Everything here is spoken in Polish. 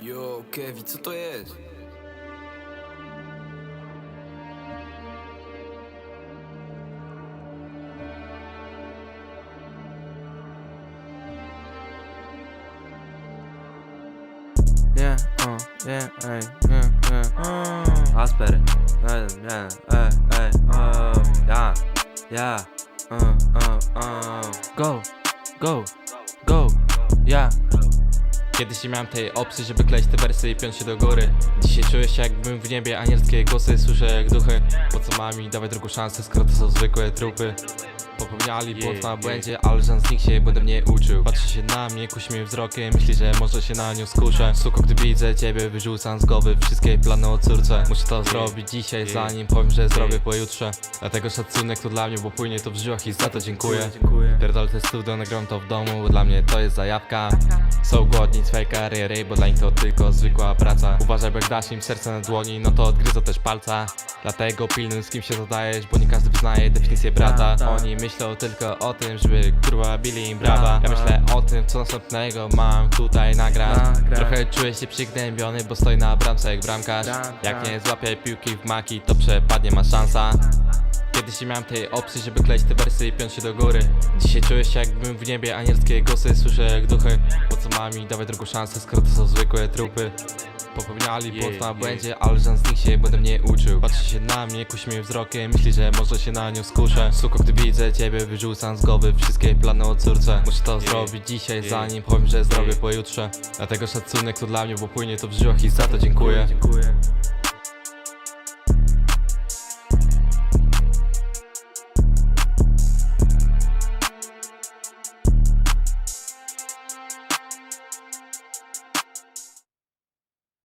Jo, Kevi, co to jest? Yeah, uh, yeah, ey, yeah, yeah. Uh. Asper, ey, yeah, ey, ey, uh, ja, ja, uh, uh. Go, go, go, ja. Kiedyś nie miałem tej opcji, żeby kleić te wersy i piąć się do góry. Dzisiaj czuję się jakbym w niebie, anielskie głosy słyszę jak duchy. Po co mam mi dawać drugą szansę, skoro to są zwykłe trupy? Popełniali błąd na błędzie, ale żaden z nich się będę mnie uczył. Patrzy się na mnie, kusi mnie wzrokiem, myśli, że może się na nią skuszę. Suko, gdy widzę ciebie, wyrzucam z głowy wszystkie plany o córce. Muszę to zrobić dzisiaj, zanim powiem, że zrobię pojutrze. Dlatego szacunek to dla mnie, bo płynie to w żyłach i za to dziękuję. Pierdolę te studio, nagram to w domu, bo dla mnie to jest zajawka Są głodni swej kariery, bo dla nich to tylko zwykła praca. Uważaj, bo jak dasz im serce na dłoni, no to odgryzą też palca. Dlatego pilnuj z kim się zadajesz, bo nie każdy wyznaje definicję brata. Oni myślą tylko o tym, żeby kurwa bili im brawa Ja myślę o tym, co następnego mam tutaj nagrać. Trochę czuję się przygnębiony, bo stoi na bramce jak bramkarz. Jak nie złapię piłki w maki, to przepadnie ma szansa Kiedyś nie miałem tej opcji, żeby kleić te wersy i piąć się do góry. Dzisiaj czuję się jakbym w niebie, anielskie głosy słyszę jak duchy. Po co mam mi dawać drugą szansę, skoro to są zwykłe trupy? Popełniali błąd na błędzie, ale żaden z nich się będę mnie uczył. Patrzy się na mnie, kusi mnie wzrokiem, myśli, że może się na nią skuszę. Suko, gdy widzę ciebie, wyrzucam z głowy wszystkie plany o córce. Muszę to zrobić dzisiaj, zanim powiem, że zrobię pojutrze. Dlatego szacunek to dla mnie, bo płynie to w żyłach i za to dziękuję dziękuję.